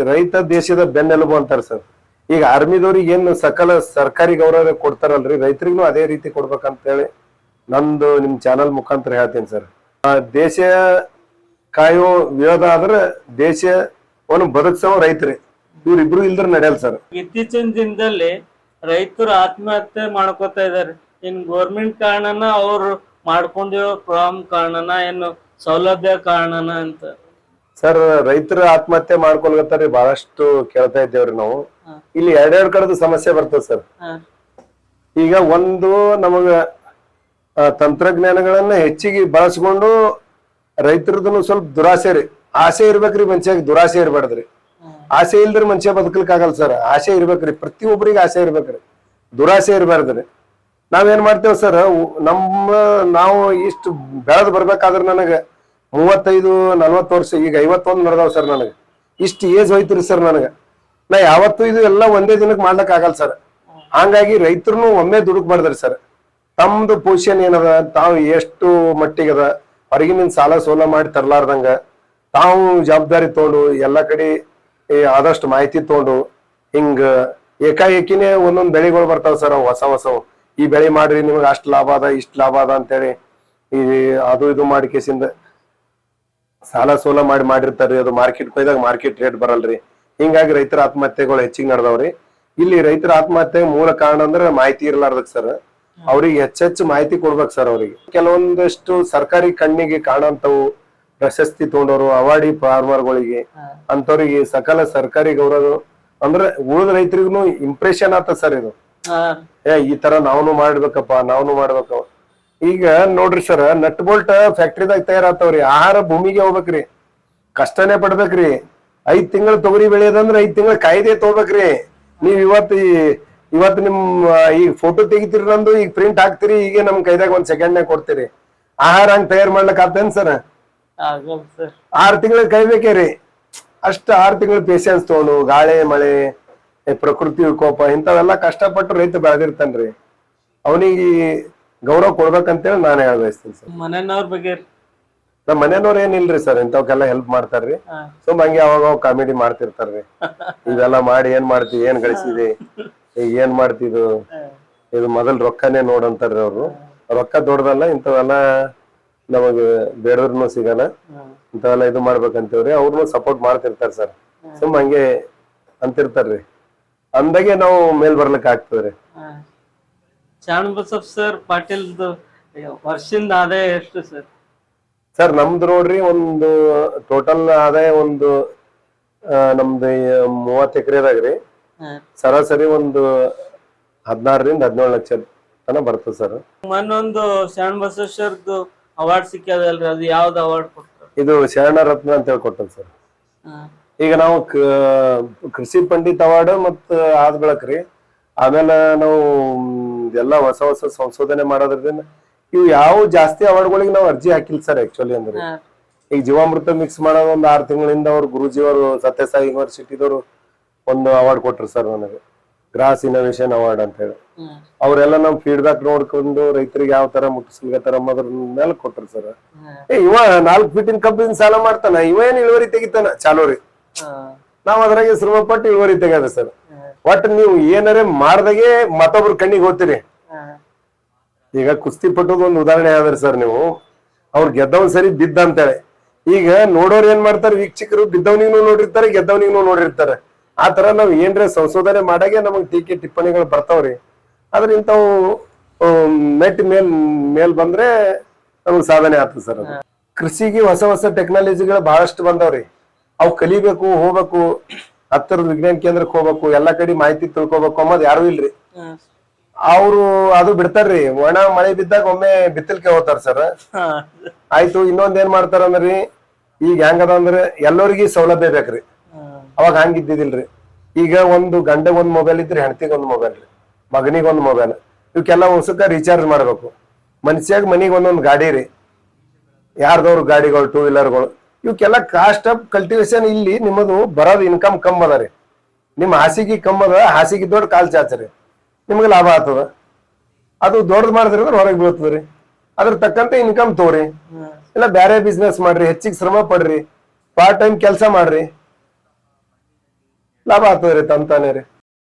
ರೈತ ದೇಶದ ಬೆನ್ನೆಲುಬು ಅಂತಾರ ಸರ್. ಈಗ ಆರ್ಮಿದವ್ರಿಗೆ ಏನು ಸಕಲ ಸರ್ಕಾರಿ ಗೌರವ ಕೊಡ್ತಾರಲ್ರಿ? ರೈತರಿಗೂ ಅದೇ ರೀತಿ ಕೊಡ್ಬೇಕಂತ ಹೇಳಿ ನಂದು ನಿಮ್ ಚಾನಲ್ ಮುಖಾಂತರ ಹೇಳ್ತೀನಿ ಸರ್. ದೇಶ ಕಾಯೋ ವಿರೋಧ ಆದ್ರೆ ದೇಶವನ್ನು ಬದುಕ್ಸೋ ರೈತರಿ. ಇವ್ರಿಬ್ರು ಇಲ್ದ್ರ ನಡೆಯಲ್ಲ ಸರ್. ಇತ್ತೀಚಿನ ದಿನದಲ್ಲಿ ರೈತರು ಆತ್ಮಹತ್ಯೆ ಮಾಡ್ಕೋತಾ ಇದಾರೆ ಇನ್ ಗೋರ್ಮೆಂಟ್ ಕಾರಣನ ಅವ್ರು ಮಾಡ್ಕೊಂಡಿರೋ ಪ್ರಾಮ್ ಕಾರಣನ ಏನು ಸೌಲಭ್ಯ ಕಾರಣನ ಅಂತ. ಸರ್ ರೈತರ ಆತ್ಮಹತ್ಯೆ ಮಾಡ್ಕೊಳ್ಗತ್ತಾರ್ರಿ ಬಹಳಷ್ಟು ಕೇಳ್ತಾ ಇದ್ದೇವ್ರಿ ನಾವು. ಇಲ್ಲಿ ಎರಡೆರಡು ಕಡೆದು ಸಮಸ್ಯೆ ಬರ್ತದೆ ಸರ್. ಈಗ ಒಂದು ನಮಗ ತಂತ್ರಜ್ಞಾನಗಳನ್ನ ಹೆಚ್ಚಿಗೆ ಬಳಸ್ಕೊಂಡು ರೈತರದನ್ನು ಸ್ವಲ್ಪ ದುರಾಸೆ ರೀ. ಆಸೆ ಇರ್ಬೇಕ್ರಿ ಮನುಷ್ಯಾಗ ದುರಾಸೆ ಇರ್ಬಾರ್ದ್ರಿ ಆಸೆ ಇಲ್ದ್ರ ಮನುಷ್ಯ ಬದುಕಲಿಕ್ಕೆ ಆಗಲ್ಲ ಸರ್. ಆಸೆ ಇರ್ಬೇಕ್ರಿ. ಪ್ರತಿಯೊಬ್ಬರಿಗೆ ಆಸೆ ಇರ್ಬೇಕ್ರಿ. ದುರಾಸೆ ಇರಬಾರ್ದ್ರಿ. ನಾವೇನ್ ಮಾಡ್ತೇವೆ ಸರ್ ನಮ್ಮ ನಾವು ಇಷ್ಟು ಬೆಳೆದ್ ಬರ್ಬೇಕಾದ್ರ ನನಗ ಮೂವತ್ತೈದು, ನಲ್ವತ್ತು ವರ್ಷ, ಈಗ ಐವತ್ತೊಂದು ನಡೆದಾವ್ ಸರ್ ನನಗೆ. ಇಷ್ಟು ಏಜ್ ಹೋಯ್ತು ಸರ್ ನನಗೆ. ನಾ ಯಾವತ್ತೂ ಇದು ಎಲ್ಲ ಒಂದೇ ದಿನಕ್ಕೆ ಮಾಡ್ಲಕ್ ಆಗಲ್ಲ ಸರ್. ಹಂಗಾಗಿ ರೈತರು ಒಮ್ಮೆ ದುಡುಕ್ಬಾರ್ದ್ರಿ ಸರ್. ತಮ್ದು ಪೊಸಿಷನ್ ಏನದ, ತಾವು ಎಷ್ಟು ಮಟ್ಟಿಗದ, ಹೊರಗಿನಿಂದ ಸಾಲ ಸೋಲ ಮಾಡಿ ತರ್ಲಾರ್ದಂಗ, ತಾವು ಜವಾಬ್ದಾರಿ ತಗೊಂಡು, ಎಲ್ಲ ಕಡೆ ಆದಷ್ಟು ಮಾಹಿತಿ ತಗೊಂಡು, ಹಿಂಗ ಏಕಾಏಕಿನೇ ಒಂದೊಂದು ಬೆಳೆಗಳು ಬರ್ತಾವ ಸರ್, ಹೊಸ ಹೊಸವು. ಈ ಬೆಳೆ ಮಾಡ್ರಿ, ನಿಮ್ಗೆ ಅಷ್ಟು ಲಾಭ ಅದ, ಇಷ್ಟು ಲಾಭ ಅದ ಅಂತೇಳಿ, ಈ ಅದು ಇದು ಮಾಡಿ ಕೇಸಿಂದ ಸಾಲ ಸೋಲ ಮಾಡಿ ಮಾಡಿರ್ತಾರ್ರಿ ಅದು ಮಾರ್ಕೆಟ್ ಹೋಯ್ದಾಗ ಮಾರ್ಕೆಟ್ ರೇಟ್ ಬರಲ್ರಿ. ಹಿಂಗಾಗಿ ರೈತರ ಆತ್ಮಹತ್ಯೆಗಳು ಹೆಚ್ಚಿಗೆ ನಡೆದವ್ರಿ. ಇಲ್ಲಿ ರೈತರ ಆತ್ಮಹತ್ಯೆ ಮೂಲ ಕಾರಣ ಅಂದ್ರೆ ಮಾಹಿತಿ ಇರ್ಲಾರ್ದಕ್ ಸರ್ ಅವ್ರಿಗೆ ಹೆಚ್ಚೆಚ್ಚು ಮಾಹಿತಿ ಕೊಡ್ಬೇಕು ಸರ್ ಅವ್ರಿಗೆ. ಕೆಲವೊಂದಷ್ಟು ಸರ್ಕಾರಿ ಕಣ್ಣಿಗೆ ಕಾಣಂತವು ಪ್ರಶಸ್ತಿ ತಗೊಂಡವರು ಅವಾರ್ಡಿ ಫಾರ್ಮರ್ಗಳಿಗೆ. ಅಂತವ್ರಿಗೆ ಸಕಲ ಸರ್ಕಾರಿ ಗೌರವ ಅಂದ್ರೆ ಉಳಿದ ರೈತರಿಗೂ ಇಂಪ್ರೆಷನ್ ಆತ ಸರ್ ಇದು. ಏ ಈ ತರ ನಾವ್ನು ಮಾಡ್ಬೇಕಪ್ಪ ನಾವ್ನು ಮಾಡ್ಬೇಕಪ್ಪ. ಈಗ ನೋಡ್ರಿ ಸರ್ ನಟ್ ಬೋಲ್ಟ್ ಫ್ಯಾಕ್ಟ್ರಿದಾಗ ತಯಾರಾತವ್ರಿ ಆಹಾರ ಭೂಮಿಗೆ ಹೋಗ್ಬೇಕ್ರಿ. ಕಷ್ಟನೇ ಪಡ್ಬೇಕ್ರಿ. ಐದ್ ತಿಂಗಳು ತೊಗರಿ ಬೆಳೆಯೋದಂದ್ರೆ ಐದ್ ತಿಂಗಳ ಕಾಯ್ದೆ ತಗೋಬೇಕ್ರಿ. ನೀವ್ ಇವತ್ತು ಇವತ್ ಇವತ್ತು ನಿಮ್ ಈಗ ಫೋಟೋ ತೆಗಿತೀರಿ ನಂದು ಈಗ ಪ್ರಿಂಟ್ ಹಾಕ್ತಿರಿ ಈಗ ನಮ್ ಕೈದಾಗ ಒಂದ್ ಸೆಕೆಂಡ್ನಾಗ ಕೊಡ್ತೀರಿ. ಆಹಾರ ಹಂಗ್ ತಯಾರು ಮಾಡ್ಲಕ್ ಆತೇನ್ ಸರ್ ಆರ್ ತಿಂಗಳ ಕಾಯ್ಬೇಕೇರಿ ಅಷ್ಟ ಆರ್ ತಿಂಗಳ ಪೇಶನ್ಸ್ ತಗೊಂಡು ಗಾಳಿ ಮಳೆ ಈ ಪ್ರಕೃತಿ ವಿಕೋಪ ಇಂಥವೆಲ್ಲ ಕಷ್ಟಪಟ್ಟು ರೈತ ಬೆಳೆದಿರ್ತಾನ್ರಿ. ಅವನಿಗೆ ಗೌರವ ಕೊಡ್ಬೇಕಂತೇಳಿ ನಾನು ಹೇಳ ಬಯಸ್ತೀನಿ ಸರ್. ಮನೆಯವ್ರ ಬಗ್ಗೆ ನಮ್ಮ ಮನೆಯವ್ರ ಏನಿಲ್ರಿ ಸರ್ ಇಂಥವಕ್ಕೆಲ್ಲ ಹೆಲ್ಪ್ ಮಾಡ್ತಾರ್ರಿ. ಹಾ. ಸುಮ್ ಹಂಗೆ ಅವಾಗ ಅವಾಗ ಕಾಮಿಡಿ ಮಾಡ್ತಿರ್ತಾರ್ರಿ. ಇದೆಲ್ಲ ಮಾಡಿ ಏನ್ ಮಾಡ್ತಿ ಏನ್ ಗಳಿಸಿದಿ ಈಗ ಏನ್ ಮಾಡ್ತಿದು? ಇದು ಮೊದಲ್ ರೊಕ್ಕನೇ ನೋಡಂತಾರ್ರಿ ಅವ್ರು. ರೊಕ್ಕ ದೊಡ್ಡದಲ್ಲ ಇಂಥವೆಲ್ಲ ನಮಗ ಬೇಡವ್ರನು ಸಿಗಲ್ಲ. ಇಂಥವೆಲ್ಲ ಇದು ಮಾಡ್ಬೇಕಂತೀವ್ರಿ ಅವ್ರನ್ನು ಸಪೋರ್ಟ್ ಮಾಡ್ತಿರ್ತಾರ ಸರ್. ಸುಮ್ ಹಂಗೆ ಅಂತಿರ್ತಾರ್ರಿ. ಅಂದಾಗೆ ನಾವು ಮೇಲ್ ಬರ್ಲಿಕ್ಕೆ ಆಗ್ತದ್ರಿ ಹಾ. ಶಾಣಬಸಪ್ಪ ಸರ್ ಪಾಟೀಲ್ದು ವರ್ಷದಿಂದ ಆದಾಯ ಎಷ್ಟು ಸರ್ ಸರ್ ನಮ್ದು ನೋಡ್ರಿ ಒಂದು ಟೋಟಲ್ ಆದಾಯ ಒಂದು ಆ, ನಮ್ದು ಮೂವತ್ತು ಎಕರೆದಾಗ್ರಿ ರೀ. ಸರಾಸರಿ ಒಂದು ಹದಿನಾರರಿಂದ ಹದಿನೇಳು ಲಕ್ಷ ತನ ಬರ್ತದೆ ಸರ್ ಮೊನ್ನೊಂದು ಶಾಣಬಸವೇಶ್ವರದ್ದು ಅವಾರ್ಡ್ ಸಿಕ್ಕದಲ್ರಿ ಅದು ಯಾವ್ದು ಅವಾರ್ಡ್ ಕೊಡ್ತಾರೆ? ಇದು ಶರಣ ರತ್ನ ಅಂತ ಹೇಳಿ ಕೊಟ್ಟದ್ ಸರ್ ಈಗ ನಾವು ಕ- ಕೃಷಿ ಪಂಡಿತ್ ಅವಾರ್ಡ್ ಮತ್ತ ಆದ್ ಬೆಳಕ್ರಿ ಆಮೇಲೆ ನಾವು ಮ್, ಎಲ್ಲ ಹೊಸ ಹೊಸ ಸಂಶೋಧನೆ ಮಾಡೋದ್ರಿಂದ ಇವು ಯಾವ ಜಾಸ್ತಿ ಅವಾರ್ಡ್ಗಳಿಗೆ ನಾವು ಅರ್ಜಿ ಹಾಕಿಲ್ಲ ಸರ್ ಆಕ್ಚುಲಿ ಅಂದ್ರೆ. ಈಗ ಜೀವಾಮೃತ ಮಿಕ್ಸ್ ಮಾಡೋದು ಒಂದು ಆರು ತಿಂಗಳಿಂದ ಅವ್ರು ಗುರುಜಿಯವರು ಸತ್ಯಸಾಯಿ ಯೂನಿವರ್ಸಿಟಿದವರು ಒಂದು ಅವಾರ್ಡ್ ಕೊಟ್ರು ಸರ್ ನನಗೆ ಗ್ರಾಸ್ ಇನೋವೇಷನ್ ಅವಾರ್ಡ್ ಅಂತ ಹೇಳಿ. ಅವರೆಲ್ಲ ನಾವು ಫೀಡ್ಬ್ಯಾಕ್ ನೋಡ್ಕೊಂಡು ರೈತರಿಗೆ ಯಾವ ತರ ಮುಟ್ಟಿಸ್ಲಿಕತ್ತಾರ ಅನ್ನೋದ್ರ ಮೇಲೆ ಕೊಟ್ರು ಸರ್. ಏ ಇವ ನಾಲ್ಕು ಫೀಟಿನ ಕಬ್ಬಿನ ಸಾಲ ಮಾಡ್ತಾನ ಇವ ಏನ್ ಇಳುವರಿ ತೆಗಿತಾನ ಚಾಲೋರಿ. ನಾವ್ ಅದ್ರಾಗೆ ಶ್ರಮ ಪಟ್ಟು ಇಳುವರಿ ತೆಗೆದ ಸರ್. ಒಟ್ ನೀವು ಏನಾರೇ ಮಾಡ್ದಾಗೆ ಮತ್ತೊಬ್ರ ಕಣ್ಣಿಗೆ ಹೋಗ್ತೀರಿ. ಈಗ ಕುಸ್ತಿ ಪಟ್ಟದ ಒಂದು ಉದಾಹರಣೆ ಆದ್ರೆ ಸರ್ ನೀವು ಅವ್ರು ಗೆದ್ದವನ್ ಸರಿ ಬಿದ್ದ ಅಂತೇಳಿ. ಈಗ ನೋಡೋರು ಏನ್ ಮಾಡ್ತಾರೆ ವೀಕ್ಷಕರು ಬಿದ್ದವನಿಗೂ ನೋಡಿರ್ತಾರೆ ಗೆದ್ದವನಿಗೂ ನೋಡಿರ್ತಾರೆ. ಆ ತರ ನಾವ್ ಏನ್ರ ಸಂಶೋಧನೆ ಮಾಡಾಗೆ ನಮಗ್ ಟೀಕೆ ಟಿಪ್ಪಣಿಗಳು ಬರ್ತಾವ್ರಿ. ಆದ್ರೆ ಇಂಥವು ನೆಟ್ ಮೇಲ್ ಮೇಲ್ ಬಂದ್ರೆ ನಮಗ್ ಸಾಧನೆ ಆಗ್ತದೆ ಸರ್ ಅದು. ಕೃಷಿಗೆ ಹೊಸ ಹೊಸ ಟೆಕ್ನಾಲಜಿಗಳು ಬಹಳಷ್ಟು ಬಂದವ್ರಿ. ಅವು ಕಲಿಬೇಕು ಹೋಗ್ಬೇಕು. ಹತ್ತಿರದ ವಿಜ್ಞಾನ ಕೇಂದ್ರಕ್ಕೆ ಹೋಗ್ಬೇಕು ಎಲ್ಲಾ ಕಡೆ ಮಾಹಿತಿ ತಿಳ್ಕೊಬೇಕು ಅನ್ನೋದು ಯಾರು ಇಲ್ರಿ. ಅವ್ರು ಅದು ಬಿಡ್ತಾರ್ರಿ ಒಣ ಮಳೆ ಬಿದ್ದಾಗ ಒಮ್ಮೆ ಬಿತ್ತಲ್ಕೆ ಹೋಗ್ತಾರ ಸರ್. ಆಯ್ತು ಇನ್ನೊಂದ್ ಏನ್ ಮಾಡ್ತಾರ ಅಂದ್ರಿ ಈಗ ಹೆಂಗದ ಅಂದ್ರೆ ಎಲ್ಲರಿಗೂ ಸೌಲಭ್ಯ ಬೇಕ್ರಿ. ಅವಾಗ ಹಂಗ ಇದ್ದಿದಿಲ್ರಿ ಈಗ ಒಂದು ಗಂಡಗ್ ಒಂದ್ ಮೊಬೈಲ್ ಇದ್ರೆ ಹೆಂಡತಿಗೆ ಒಂದ್ ಮೊಬೈಲ್ ರೀ ಮಗನಿಗೆ ಒಂದ್ ಮೊಬೈಲ್ ಇವಕ್ಕೆಲ್ಲ ಹೊಸಕ್ಕ ರೀಚಾರ್ಜ್ ಮಾಡ್ಬೇಕು. ಮನುಷ್ಯಾಗ ಮನಿಗ್ ಒಂದೊಂದ್ ಗಾಡಿ ರೀ. ಯಾರ್ದವ್ರು ಗಾಡಿಗಳು ಟೂ ವೀಲರ್ಗಳು ಇವಕ್ಕೆಲ್ಲ ಕಾಸ್ಟ್ ಆಫ್ ಕಲ್ಟಿವೇಶನ್ ಇಲ್ಲಿ ನಿಮ್ಮದು ಬರೋದು ಇನ್ಕಮ್ ಕಮ್ಮಿ ಅದ ರೀ. ನಿಮ್ಮ ಹಾಸಿಗೆ ಕಮ್ಮಿ ಅದ ಹಾಸಿಗೆ ದೊಡ್ಡ ಕಾಲ್ ಚಾಚ್ರಿ ನಿಮ್ಗೆ ಲಾಭ ಆಗ್ತದ. ಅದು ದೊಡ್ಡದು ಮಾಡಿದ್ರಿ ಅಂದ್ರೆ ಹೊರಗೆ ರೀ. ಅದ್ರ ತಕ್ಕಂತೆ ಇನ್ಕಮ್ ತೋರಿ ಇಲ್ಲ ಬೇರೆ ಬಿಸ್ನೆಸ್ ಮಾಡ್ರಿ ಹೆಚ್ಚಿಗೆ ಶ್ರಮ ಪಡ್ರಿ ಪಾರ್ಟ್ ಟೈಮ್ ಕೆಲಸ ಮಾಡ್ರಿ. ಲಾಭ ಆಗ್ತದ್ರಿ ತಂತಾನೆ ರೀ.